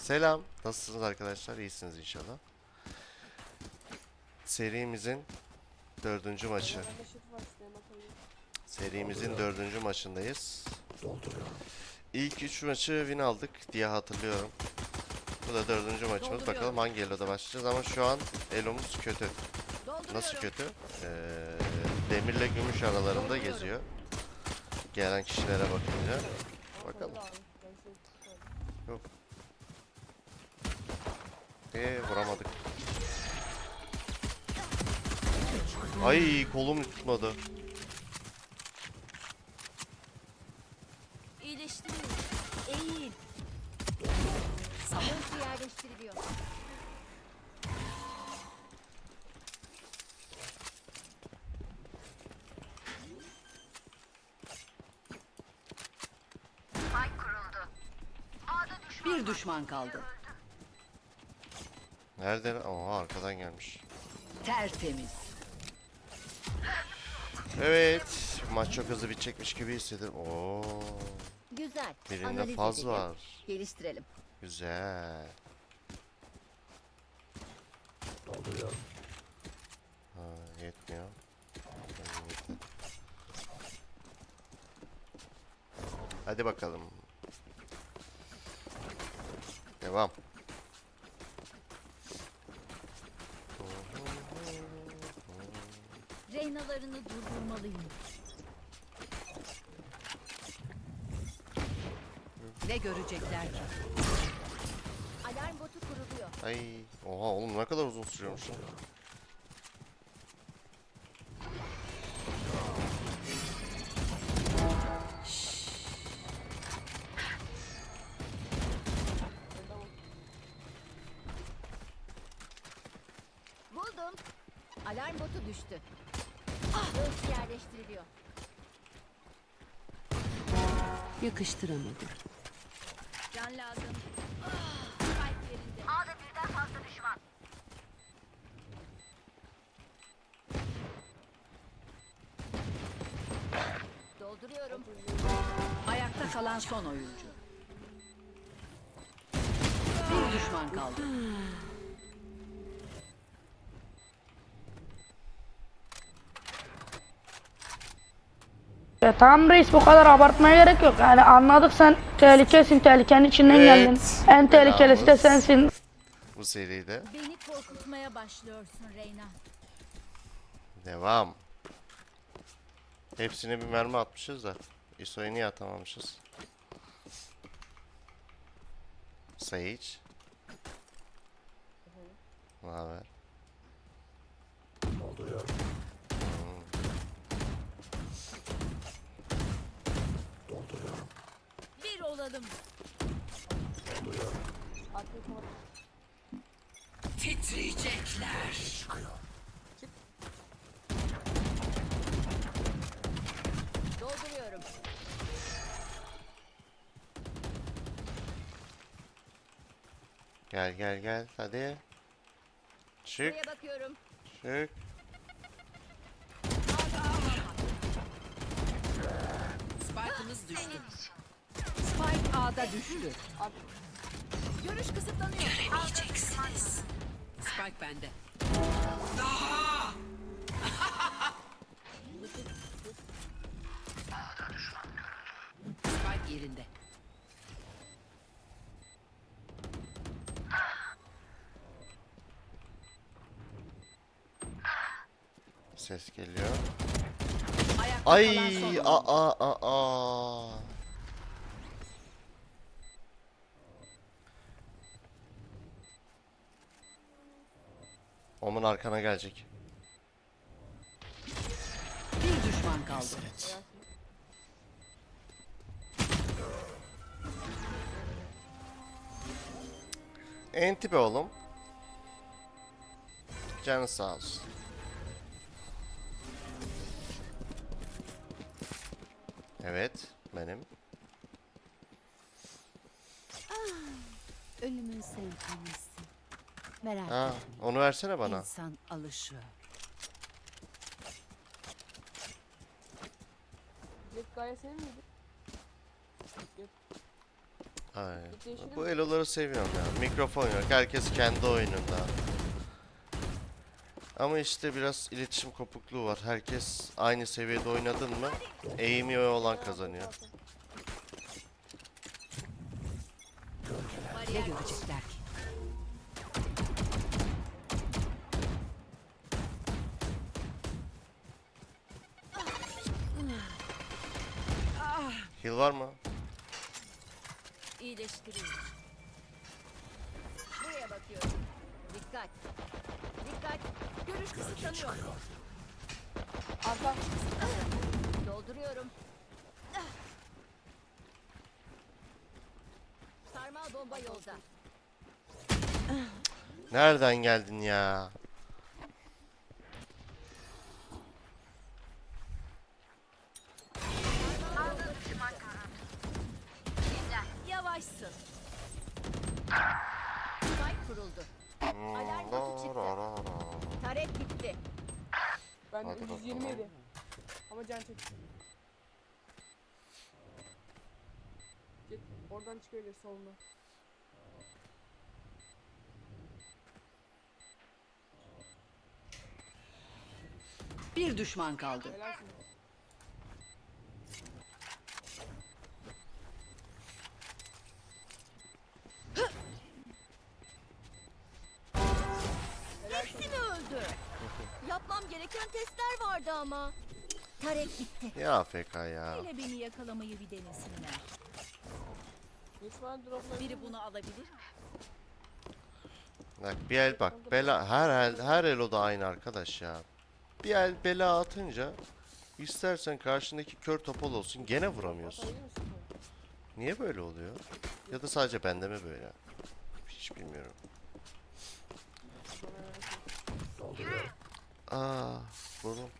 Selam. Nasılsınız arkadaşlar? İyisiniz inşallah. Serimizin dördüncü maçı. Serimizin dördüncü maçındayız. İlk üç maçı win aldık diye hatırlıyorum. Bu da dördüncü maçımız. Bakalım hangi eloda başlayacağız ama şu an elomuz kötü. Nasıl kötü? Ee, demirle gümüş aralarında geziyor. Gelen kişilere bakınca. Bakalım. Atayım da abi, ben şey tutarım. Eee vuramadık. Ay kolum tutmadı. İyileştiriyor. Eğil. Sabuncu yerleştiriliyor. Bir düşman kaldı. Nerede? Oha arkadan gelmiş. Tertemiz. Evet. Maç çok hızlı bitecekmiş gibi hissediyorum. Oo. Güzel. Birinde Analiz faz edelim. var. Geliştirelim. Güzel. Ha, yetmiyor. Hadi bakalım. Devam. Reynalarını durdurmalıyım. Ne görecekler ki? Alarm botu kuruluyor. Ay, oha oğlum ne kadar uzun sürüyormuş. Yakıştıramadım. Can lazım. A'da birden fazla düşman. Dolduruyorum. Ayakta kalan son oyuncu. Bir düşman kaldı. Ya tamam reis bu kadar abartmaya gerek yok. Yani anladık sen tehlikesin, tehlikenin içinden Evet. geldin. En tehlikelisi de sensin. Bu seride. Beni korkutmaya başlıyorsun Reyna. Devam. Hepsine bir mermi atmışız da. ISO'yu niye atamamışız? Sage. Ne haber? Bir olalım. Tamam. Titriyecekler. Dolduruyorum. Gel gel gel hadi. Çık Buraya bakıyorum. çık. Spike'ımız düştü. Spike A'da düştü. Görüş kısıtlanıyor. Göremeyeceksiniz. Spike bende. Spike yerinde. Ses geliyor. Ayakta Ay kalan son oyuncu. aa Omun arkana gelecek. Bir düşman kaldı. Enti be oğlum. Canı sağ olsun. Evet, benim. Ölümün senfonisi. Merak Ha, onu versene bana. İnsan alışıyor. Senin miydi? Ay. Değişelim Bu mi? eloları seviyorum ya. Mikrofon yok. Herkes kendi oyununda. Ama işte biraz iletişim kopukluğu var. Herkes aynı seviyede oynadın mı eğimi olan kazanıyor. Ne görecekler ki? Heal var mı? İyileştiriyor. Buraya bakıyorum. Dikkat. Dikkat. Görüş kısıtlanıyor. Arka. Dolduruyorum. Sarmal bomba yolda. Nereden geldin ya? Taret gitti. Ben Hadi 127. Ama can çekti. Git oradan çıkabilir soluna. Bir düşman kaldı. Helalsin. Hepsi Gereken testler vardı ama. Taret gitti. Ya AFK ya. Hele beni yakalamayı bir denesinler. Dropları. Biri bunu alabilir mi? Bak bir el bak. Bela her el her elo da aynı arkadaş ya. Bir el bela atınca istersen karşındaki kör topal olsun gene vuramıyorsun. Niye böyle oluyor? Ya da sadece bende mi böyle? Hiç bilmiyorum. Bana ver. Aa, vurdum.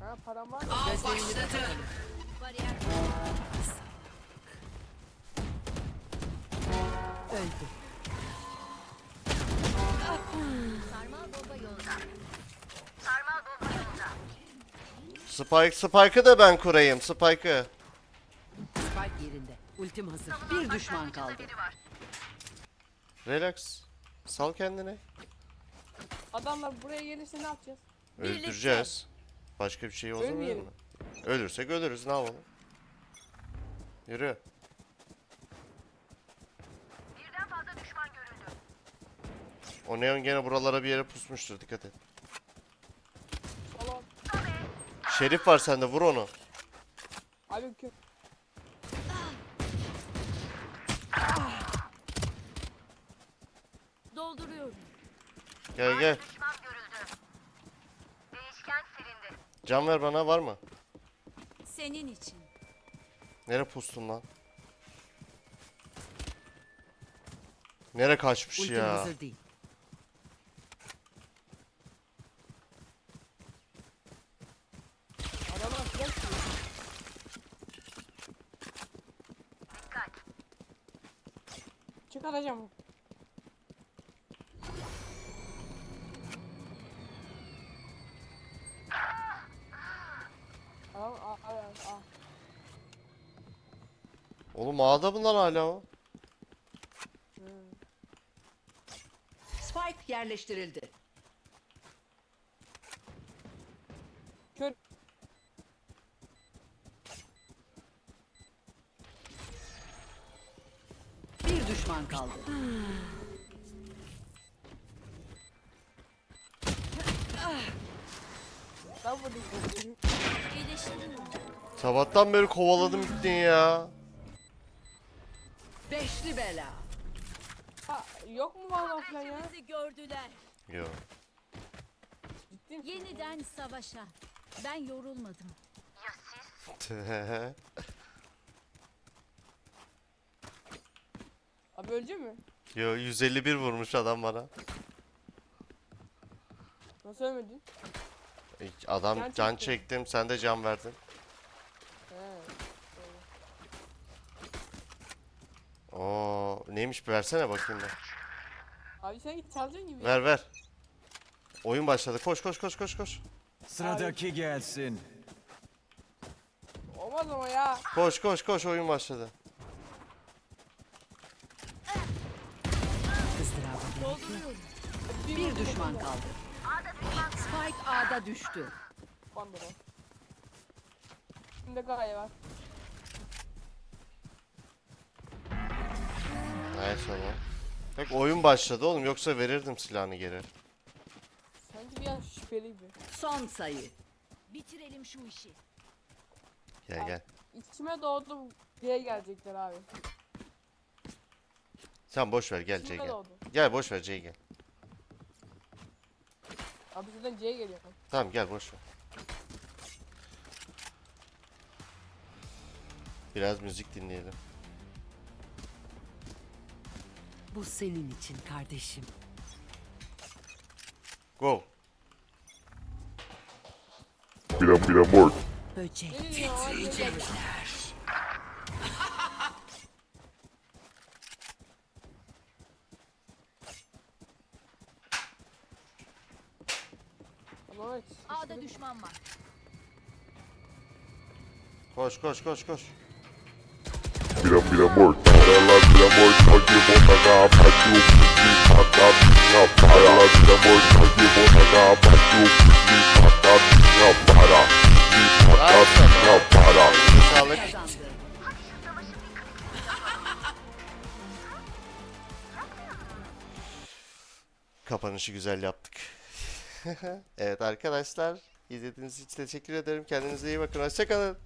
Ha param var mı? Bariyer. Öldü. Sarmal bomba yolda. Spike, Spike'ı da ben kurayım. Spike'ı. Spike yerinde. Ultim hazır. Bir düşman kaldı. Relax. Sal kendini. Adamlar buraya gelirse ne yapacağız? Öldüreceğiz. Başka bir şey o zaman Ölmeyelim. mi? Ölürsek ölürüz. Ne yapalım? Yürü. O neon gene buralara bir yere pusmuştur. Dikkat et. Salon. Şerif var sende. Vur onu. Abi kö. Dolduruyorum. Gel gel. Can ver bana var mı? Senin için. Nere pustun lan? Nere kaçmış Ultim ya? hazır değil. Çıkaracağım. Oğlum ağda bunlar hala o. Spike yerleştirildi. Kör. Bir düşman kaldı. Ben. Sabahtan beri kovaladım gittin ya. Beşli bela. Ha, yok mu vallahi falan ya? Bizi gördüler. Yo. Ciddi misin? Yeniden savaşa. Ben yorulmadım. Abi ölecek mi? Yo 151 vurmuş adam bana. Nasıl ölmedin? Adam Can can çekti. çektim sen de can verdin. Oo neymiş bir versene bakayım da. Abi sen git çalacaksın gibi. Ver ver. Oyun başladı. Koş koş koş koş koş. Sıradaki gelsin. Olmaz ama ya. Koş koş koş oyun başladı. Bir düşman kaldı. Spike A'da düştü. Bandırı. Şimdi gaye var. Nice oğlum. Bak oyun başladı oğlum yoksa verirdim silahını geri. Sanki bir an şüpheli gibi. Son sayı. Bitirelim şu işi. Gel gel. İçime doğdu diye gelecekler abi. Sen boş ver gel C İçime gel. doğdu. Gel boş ver C gel. Abi şuradan C'ye geliyor. Tamam gel boş ver. Biraz müzik dinleyelim. Bu senin için kardeşim. Go. Böcek. Ne diyor ama C'ye geliyor. Ama evet. A'da düşman var. Koş koş koş koş. Mira, mira, amor. Para lá, mira, amor. De boa na garrafa de de matar minha para lá, mira, amor. De boa na garrafa de de matar minha para. De matar minha para. Kapanışı güzel yaptık. evet arkadaşlar izlediğiniz için teşekkür ederim. Kendinize iyi bakın. Hoşçakalın.